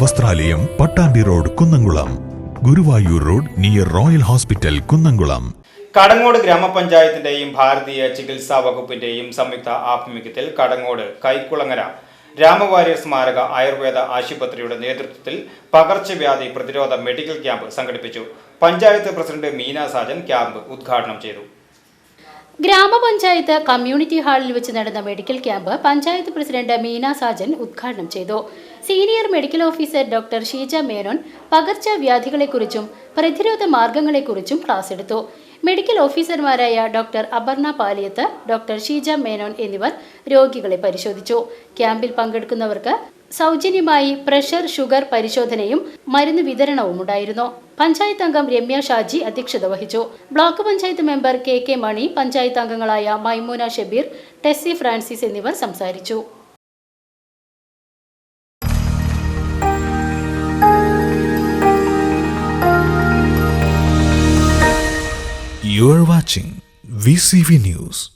വസ്ത്രാലയം Pattambi road Kunnamkulam. Guruvayur road near royal hospital Kunnamkulam. Kadangode ഗ്രാമപഞ്ചായത്തിന്റെയും ഭാരതീയ ചികിത്സാ വകുപ്പിന്റെയും സംയുക്ത ആഭിമുഖ്യത്തിൽ കടങ്ങോട് കൈക്കുളങ്ങര രാമവാര്യർ സ്മാരക ആയുർവേദ ആശുപത്രിയുടെ നേതൃത്വത്തിൽ പകർച്ചവ്യാധി പ്രതിരോധ മെഡിക്കൽ ക്യാമ്പ് സംഘടിപ്പിച്ചു. പഞ്ചായത്ത് പ്രസിഡന്റ് മീന സാജൻ ക്യാമ്പ് ഉദ്ഘാടനം ചെയ്തു. ഗ്രാമപഞ്ചായത്ത് കമ്മ്യൂണിറ്റി ഹാളിൽ വെച്ച് നടന്ന medical camp panchayat president Meena Sajan ഉദ്ഘാടനം ചെയ്തു. Senior medical officer doctor Sheeja Menon പകർച്ചവ്യാധികളെക്കുറിച്ചും പ്രതിരോധ മാർഗങ്ങളെക്കുറിച്ചും ക്ലാസ് എടുത്തു. മെഡിക്കൽ ഓഫീസർമാരായ ഡോക്ടർ അപർണ പാലിയത്ത് ഡോക്ടർ ഷീജ മേനോൻ എന്നിവർ രോഗികളെ പരിശോധിച്ചു. ക്യാമ്പിൽ പങ്കെടുക്കുന്നവർക്ക് സൗജന്യമായി പ്രഷർ ഷുഗർ പരിശോധനയും മരുന്ന് വിതരണവും ഉണ്ടായിരുന്നു. പഞ്ചായത്ത് അംഗം രമ്യ ഷാജി അധ്യക്ഷത വഹിച്ചു. Block panchayat member K K Mani panchayat അംഗങ്ങളായ മൈമൂന ഷബീർ ടെസ്സി ഫ്രാൻസിസ് എന്നിവർ സംസാരിച്ചു. You are watching VCV News.